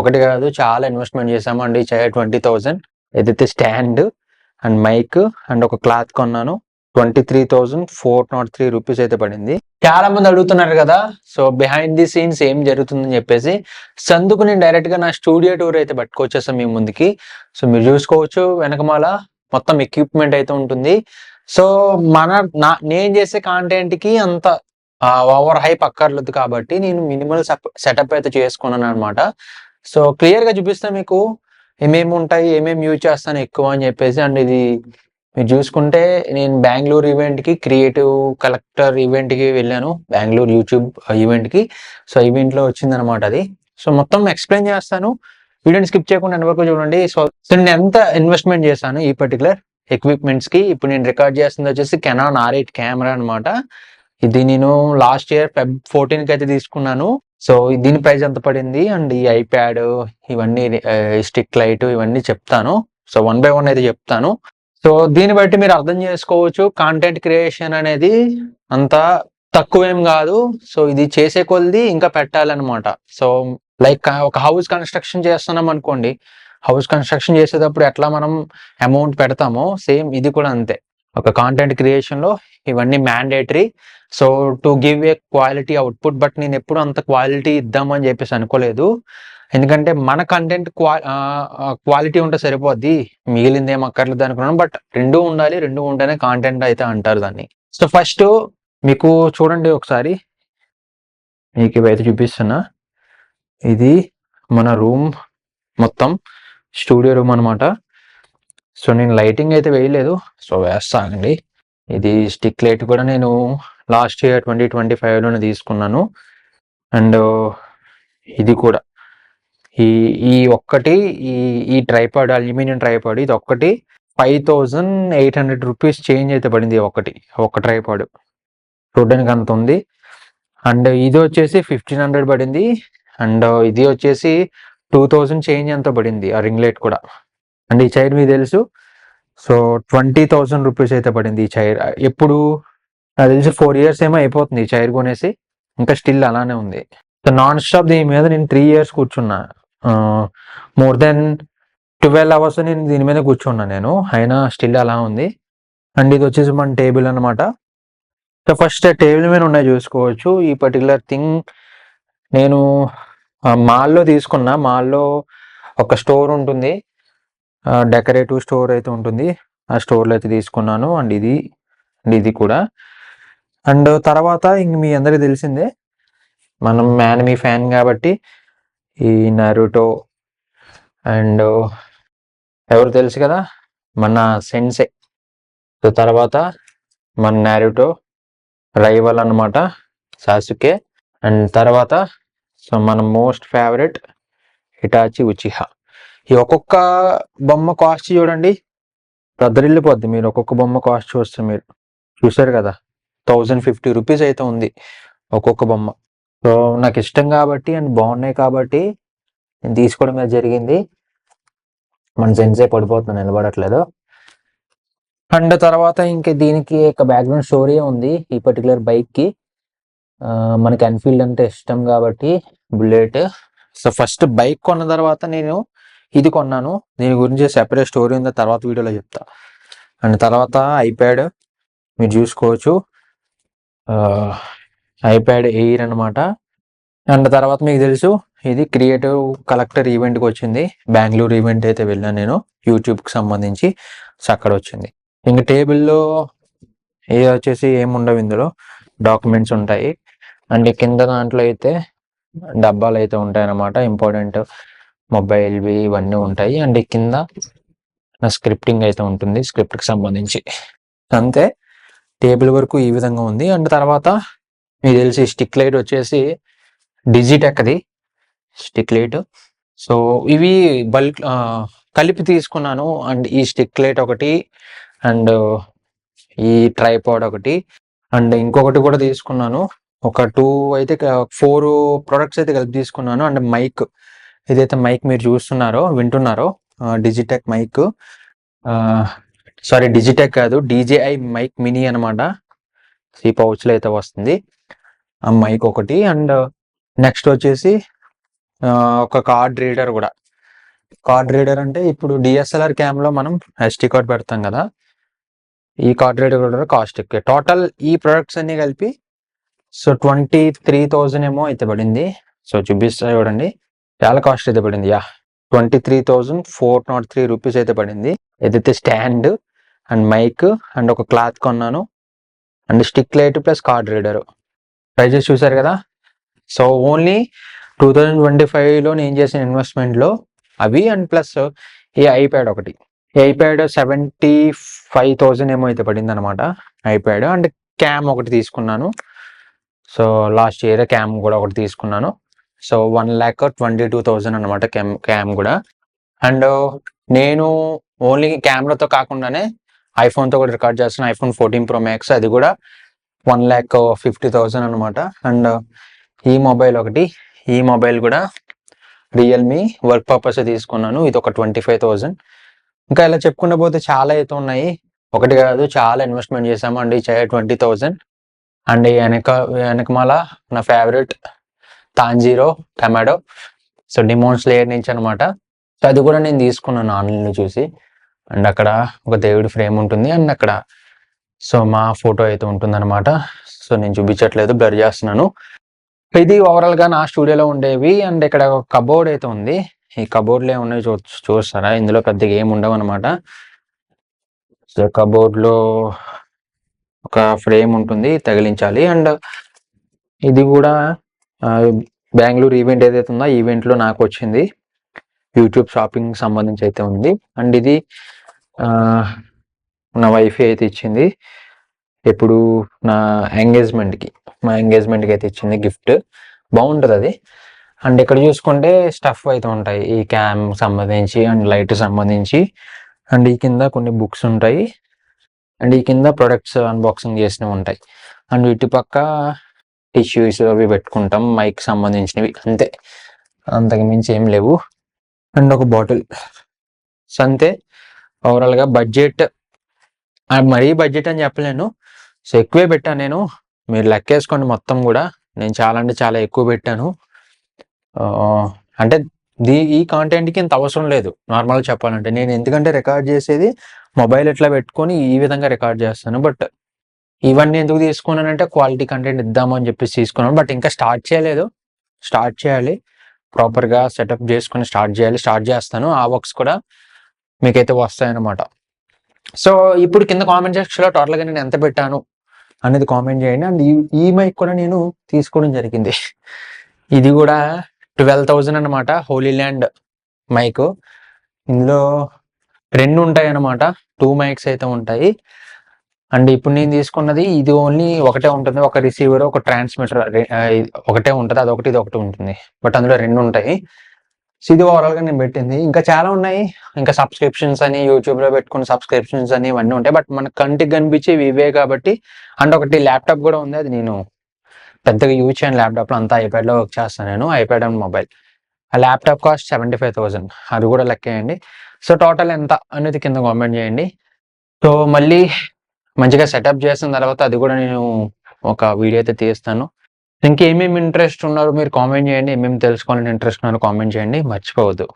ఒకటి కాదు చాలా ఇన్వెస్ట్మెంట్ చేసాము అండి ట్వంటీ థౌజండ్ ఏదైతే స్టాండ్ అండ్ మైక్ అండ్ ఒక క్లాత్ కొన్నాను. Twenty three thousand four nought three rupees అయితే పడింది. చాలా మంది అడుగుతున్నారు కదా సో బిహైండ్ ది సీన్స్ ఏం జరుగుతుందని చెప్పేసి. సందుకు నేను డైరెక్ట్గా నా స్టూడియో టూర్ అయితే పట్టుకొచ్చేసాం మీ ముందుకి. సో మీరు చూసుకోవచ్చు వెనకమాల మొత్తం ఎక్విప్మెంట్ అయితే ఉంటుంది. సో మన నా నేను చేసే కాంటెంట్కి అంత ఓవర్ హైప్ అక్కర్లేదు కాబట్టి నేను మినిమల్ సెటప్ అయితే చేసుకున్నాను అనమాట సో క్లియర్గా చూపిస్తాను మీకు ఏమేమి ఉంటాయి ఏమేమి యూజ్ చేస్తాను ఎక్కువ అని చెప్పేసి. అండ్ ఇది మీరు చూసుకుంటే నేను బెంగళూరు ఈవెంట్కి క్రియేటివ్ కలెక్టర్ ఈవెంట్కి వెళ్ళాను. బెంగళూరు యూట్యూబ్ ఈవెంట్కి సో ఈవెంట్లో వచ్చిందనమాట వచ్చింది అనమాట అది. సో మొత్తం ఎక్స్ప్లెయిన్ చేస్తాను. వీడియోని స్కిప్ చేయకుండా end వరకు చూడండి. సో సో నేను ఎంత ఇన్వెస్ట్మెంట్ చేశాను ఈ పర్టికులర్ ఎక్విప్మెంట్స్కి ఇప్పుడు నేను రికార్డ్ చేస్తుంది వచ్చేసి కెనాన్ ఆర్ ఎయిట్ కెమెరా అనమాట ఇది నేను లాస్ట్ ఇయర్ ఫెబ్ ఫోర్టీన్కి అయితే తీసుకున్నాను. సో దీని ప్రైస్ ఎంత పడింది? అండ్ ఈ ఐప్యాడ్ ఇవన్నీ స్టిక్ లైట్ ఇవన్నీ చెప్తాను. సో వన్ బై వన్ అయితే చెప్తాను. సో దీన్ని బట్టి మీరు అర్థం చేసుకోవచ్చు. కాంటెంట్ క్రియేషన్ అనేది అంత తక్కువేం కాదు. సో ఇది చేసే కొలిది ఇంకా పెట్టాలన్నమాట. సో లైక్ ఒక హౌస్ కన్స్ట్రక్షన్ చేస్తున్నాం అనుకోండి. హౌస్ కన్స్ట్రక్షన్ చేసేటప్పుడు ఎట్లా మనం అమౌంట్ పెడతామో సేమ్ ఇది కూడా అంతే. ఒక కాంటెంట్ క్రియేషన్లో ఇవన్నీ mandatory so to give a quality output but నేను ఎప్పుడు అంత క్వాలిటీ ఇద్దామని చెప్పేసి అనుకోలేదు. ఎందుకంటే మన కంటెంట్ క్వాలిటీ ఉంటే సరిపోద్ది. మిగిలింది ఏం అక్కర్లేదు అనుకున్నాను బట్ రెండు ఉండాలి రెండు ఉంటేనే కాంటెంట్ అయితే అంటారు దాన్ని. సో ఫస్ట్ మీకు చూడండి ఒకసారి. మీకు ఇవైతే చూపిస్తున్నా. ఇది మన రూమ్ మొత్తం స్టూడియో రూమ్ అనమాట సో నేను లైటింగ్ అయితే వేయలేదు. సో వేస్తానండి ఇది స్టిక్ లైట్ కూడా నేను లాస్ట్ ఇయర్ ట్వంటీ ట్వంటీ ఫైవ్లోనే తీసుకున్నాను. అండ్ ఇది కూడా. ఈ ఈ ఒక్కటి ఈ ఈ ట్రైపాడ్ అల్యూమినియం ట్రైపాడ్ ఇది ఒక్కటి five thousand eight hundred rupees change అయితే పడింది ఒకటి ఒక ట్రైపాడ్. చూడడానికి అంత ఉంది. అండ్ ఇది వచ్చేసి ఫిఫ్టీన్ హండ్రెడ్ పడింది. అండ్ ఇది వచ్చేసి టూ థౌజండ్ చేంజ్ ఎంత పడింది ఆ రింగ్ లైట్ కూడా. అండ్ ఈ చైర్ మీకు తెలుసు. సో ట్వంటీ థౌసండ్ రూపీస్ అయితే పడింది ఈ చైర్. ఎప్పుడు? నాకు తెలిసి ఫోర్ ఇయర్స్ ఏమో అయిపోతుంది ఈ చైర్ కొనేసి. ఇంకా స్టిల్ అలానే ఉంది. సో నాన్ స్టాప్ దీని మీద నేను త్రీ ఇయర్స్ కూర్చున్నా. మోర్ దెన్ ట్వెల్వ్ అవర్స్ నేను దీని మీద కూర్చున్నా నేను. అయినా స్టిల్ అలా ఉంది. అండ్ ఇది వచ్చేసి మన టేబుల్ అనమాట సో ఫస్ట్ టేబుల్ మీద ఉన్నాయి చూసుకోవచ్చు. ఈ పర్టికులర్ థింగ్ నేను మాల్లో తీసుకున్నా. మాల్లో ఒక స్టోర్ ఉంటుంది. డెకరేటివ్ స్టోర్ అయితే ఉంటుంది. ఆ స్టోర్లో అయితే తీసుకున్నాను. అండ్ ఇది అండ్ ఇది కూడా. అండ్ తర్వాత ఇంక మీ అందరికి తెలిసిందే మనం మ్యాన్ మీ ఫ్యాన్ కాబట్టి ఈ నరుటో అండ్ ఎవరు తెలుసు కదా? మన సెన్సే సో తర్వాత మన నారుటో రైవల్ అన్నమాట సాసుకే అండ్ తర్వాత సో మన మోస్ట్ ఫేవరెట్ హిటాచి ఉచిహా ఈ ఒక్కొక్క బొమ్మ కాస్ట్ చూడండి. రద్దరిల్లిపోద్ది మీరు. ఒక్కొక్క బొమ్మ కాస్ట్ చూస్తే మీరు. చూసారు కదా? థౌజండ్ ఫిఫ్టీ రూపీస్ అయితే ఉంది ఒక్కొక్క బొమ్మ. సో నాకు ఇష్టం కాబట్టి అండ్ బాగున్నాయి కాబట్టి నేను తీసుకోవడం అయితే జరిగింది. మన సెన్సే పడిపోతుంది నిలబడట్లేదు. అండ్ తర్వాత ఇంకా దీనికి ఒక బ్యాక్గ్రౌండ్ స్టోరీ ఉంది ఈ పర్టికులర్ బైక్కి మనకి ఎన్ఫీల్డ్ అంటే ఇష్టం కాబట్టి బుల్లెట్ సో ఫస్ట్ బైక్ కొన్న తర్వాత నేను ఇది కొన్నాను. దీని గురించి సెపరేట్ స్టోరీ ఉంది తర్వాత వీడియోలో చెప్తా. అండ్ తర్వాత ఐప్యాడ్ మీరు చూసుకోవచ్చు. ఐప్యాడ్ ఎయిర్ అనమాట అండ్ తర్వాత మీకు తెలుసు ఇది క్రియేటివ్ కలెక్టర్ ఈవెంట్కి వచ్చింది. బెంగళూరు ఈవెంట్ అయితే వెళ్ళాను నేను. యూట్యూబ్కి సంబంధించి. సో అక్కడ వచ్చింది. ఇంకా టేబుల్లో ఏ వచ్చేసి ఏముండవు ఇందులో. డాక్యుమెంట్స్ ఉంటాయి. అండ్ కింద దాంట్లో అయితే డబ్బాలు అయితే ఉంటాయి అన్నమాట ఇంపార్టెంట్ మొబైల్వి ఇవన్నీ ఉంటాయి. అండ్ కింద నా స్క్రిప్టింగ్ అయితే ఉంటుంది. స్క్రిప్ట్కి సంబంధించి. అంతే. టేబుల్ వరకు ఈ విధంగా ఉంది. అండ్ తర్వాత మీకు తెలిసి స్టిక్ లైట్ వచ్చేసి డిజిటెక్ది. Stick light. సో ఇవి బల్క్ కలిపి తీసుకున్నాను. అండ్ ఈ స్టిక్ లైట్ ఒకటి. అండ్ ఈ ట్రైపాడ్ ఒకటి. అండ్ ఇంకొకటి కూడా తీసుకున్నాను. ఒక టూ అయితే ఫోర్ ప్రొడక్ట్స్ అయితే కలిపి తీసుకున్నాను. And mic. ఏదైతే మైక్ మీరు చూస్తున్నారో వింటున్నారో డిజిటెక్ మైక్ సారీ డిజిటెక్ కాదు డీజేఐ మైక్ మినీ అనమాట ఈ పౌచ్లో అయితే వస్తుంది. ఆ మైక్ ఒకటి అండ్ నెక్స్ట్ వచ్చేసి ఒక కార్డ్ రీడర్ కూడా. కార్డ్ రీడర్ అంటే ఇప్పుడు డిఎస్ఎల్ఆర్ క్యామ్లో మనం ఎస్టీ కార్డ్ పెడతాం కదా. ఈ కార్డ్ రీడర్ కూడా కాస్ట్ ఎక్కువ. టోటల్ ఈ ప్రొడక్ట్స్ అన్ని కలిపి సో ట్వంటీ త్రీ థౌజండ్ ఏమో అయితే పడింది. సో చూపిస్తా చూడండి. చాలా కాస్ట్ అయితే పడింది. Yeah twenty three thousand four naught three rupees అయితే పడింది. ఏదైతే స్టాండ్ అండ్ మైక్ అండ్ ఒక క్లాత్ కొన్నాను. And stick light plus card reader prices చూసారు కదా? So only two thousand twenty ఫైవ్లో నేను చేసిన ఇన్వెస్ట్మెంట్లో అవి అండ్ ప్లస్ ఈ ఐప్యాడ్ ఒకటి. ఐప్యాడ్ సెవెంటీ ఫైవ్ థౌజండ్ ఏమో అయితే పడింది అనమాట ఐప్యాడ్ అండ్ క్యామ్ ఒకటి తీసుకున్నాను. సో లాస్ట్ ఇయర్ క్యామ్ కూడా ఒకటి తీసుకున్నాను. So one lakh twenty two thousand అనమాట క్యామ్ క్యామ్ కూడా. అండ్ నేను ఓన్లీ కెమెరాతో కాకుండానే ఐఫోన్తో కూడా రికార్డ్ చేస్తున్న. ఐఫోన్ ఫోర్టీన్ ప్రో మ్యాక్స్ అది కూడా వన్ ల్యాక్ ఫిఫ్టీ థౌజండ్ అనమాట అండ్ ఈ మొబైల్ ఒకటి ఈ మొబైల్ కూడా రియల్మీ వర్క్ పర్పస్ తీసుకున్నాను. ఇది ఒక ట్వంటీ ఫైవ్ థౌజండ్ ఇంకా ఇలా చెప్పుకుంటూ పోతే చాలా అయితే ఉన్నాయి. ఒకటి కాదు చాలా ఇన్వెస్ట్మెంట్ చేసాము అండి ట్వంటీ థౌజండ్ అండ్ ఈ వెనక వెనకమాల నా favourite Tanjiro tomato. So demon slayer నుంచి అనమాట సో అది కూడా నేను తీసుకున్నాను ఆన్లైన్లో చూసి. అండ్ అక్కడ ఒక దేవుడి ఫ్రేమ్ ఉంటుంది. అండ్ అక్కడ సో మా ఫోటో అయితే ఉంటుందన్నమాట. సో నేను చూపించట్లేదు. బ్లర్ చేస్తున్నాను. ఇది ఓవరాల్గా నా స్టూడియోలో ఉండేవి. అండ్ ఇక్కడ ఒక కబోర్డ్ అయితే ఉంది. ఈ కబోర్డ్లో ఉన్నాయి చూ చూస్తారా? ఇందులో పెద్దగా ఏమి ఉండవు అనమాట సో కబోర్డ్లో ఒక ఫ్రేమ్ ఉంటుంది. తగిలించాలి. అండ్ ఇది కూడా బెంగళూరు ఈవెంట్ ఏదైతే ఉందో ఈవెంట్లో నాకు వచ్చింది. యూట్యూబ్ షాపింగ్ సంబంధించి అయితే ఉంది. అండ్ ఇది నా వైఫ్ అయితే ఇచ్చింది. ఇప్పుడు నా ఎంగేజ్మెంట్కి మా ఎంగేజ్మెంట్కి అయితే ఇచ్చింది గిఫ్ట్. బాగుంటుంది అది. అండ్ ఇక్కడ చూసుకుంటే స్టఫ్ అయితే ఉంటాయి. ఈ క్యామ్ సంబంధించి అండ్ లైట్ సంబంధించి. అండ్ ఈ కింద కొన్ని బుక్స్ ఉంటాయి. అండ్ ఈ కింద ప్రొడక్ట్స్ అన్బాక్సింగ్ చేసినవి ఉంటాయి. అండ్ ఇటు పక్క టిష్యూస్ అవి పెట్టుకుంటాం మైక్ సంబంధించినవి. అంతే. అంతకు మించి ఏం లేవు. అండ్ ఒక బాటిల్. సో అంతే. ఓవరాల్గా బడ్జెట్ మరీ బడ్జెట్ అని చెప్పలేను. సో ఎక్కువే పెట్టాను నేను. మీరు లెక్కేసుకోండి మొత్తం కూడా. నేను చాలా అంటే చాలా ఎక్కువ పెట్టాను. అంటే దీ ఈ content కి ఇంత అవసరం లేదు. నార్మల్గా చెప్పాలంటే. నేను ఎందుకంటే రికార్డ్ చేసేది మొబైల్ ఎట్లా పెట్టుకొని ఈ విధంగా రికార్డ్ చేస్తాను. బట్ ఇవన్నీ ఎందుకు తీసుకున్నానంటే క్వాలిటీ కంటెంట్ ఇద్దాము అని చెప్పేసి తీసుకున్నాను. బట్ ఇంకా స్టార్ట్ చేయలేదు. స్టార్ట్ చేయాలి. ప్రాపర్గా సెటప్ చేసుకొని స్టార్ట్ చేయాలి. స్టార్ట్ చేస్తాను. ఆ వర్క్స్ కూడా మీకైతే వస్తాయన్నమాట. సో ఇప్పుడు కింద కామెంట్ సెక్షన్లో టోటల్గా నేను ఎంత పెట్టాను అనేది కామెంట్ చేయండి. అండ్ ఈ ఈ మైక్ కూడా నేను తీసుకోవడం జరిగింది. ఇది కూడా ట్వెల్వ్ థౌజండ్ అనమాట హోలీ ల్యాండ్ మైక్ ఇందులో రెండు ఉంటాయి అన్నమాట టూ మైక్స్ అయితే ఉంటాయి. అండ్ ఇప్పుడు నేను తీసుకున్నది ఇది ఓన్లీ ఒకటే ఉంటుంది. ఒక రిసీవర్ ఒక ట్రాన్స్మిటర్ ఒకటే ఉంటుంది అది ఒకటి ఇది ఒకటి ఉంటుంది. బట్ అందులో రెండు ఉంటాయి. సో ఇది ఓవరాల్గా నేను పెట్టింది. ఇంకా చాలా ఉన్నాయి. ఇంకా సబ్స్క్రిప్షన్స్ అని యూట్యూబ్లో పెట్టుకున్న సబ్స్క్రిప్షన్స్ అని ఇవన్నీ ఉంటాయి. బట్ మన కంటికి కనిపించేవి ఇవే కాబట్టి అండ్ ఒకటి ల్యాప్టాప్ కూడా ఉంది. అది నేను పెద్దగా యూజ్ చేయను ల్యాప్టాప్లో అంతా ఐప్యాడ్లో వర్క్ చేస్తాను నేను. ఐప్యాడ్ అండ్ మొబైల్ ఆ laptop cost seventy five thousand అది కూడా లెక్కేయండి. సో టోటల్ ఎంత? అనేది కింద కామెంట్ చేయండి. సో మళ్ళీ మంచిగా సెటప్ చేసిన తర్వాత అది కూడా నేను ఒక వీడియో అయితే తీస్తాను. ఇంకేమేమి ఇంట్రెస్ట్ ఉన్నారో మీరు కామెంట్ చేయండి ఏమేమి తెలుసుకోవాలని ఇంట్రెస్ట్ ఉన్నారో కామెంట్ చేయండి మర్చిపోవద్దు.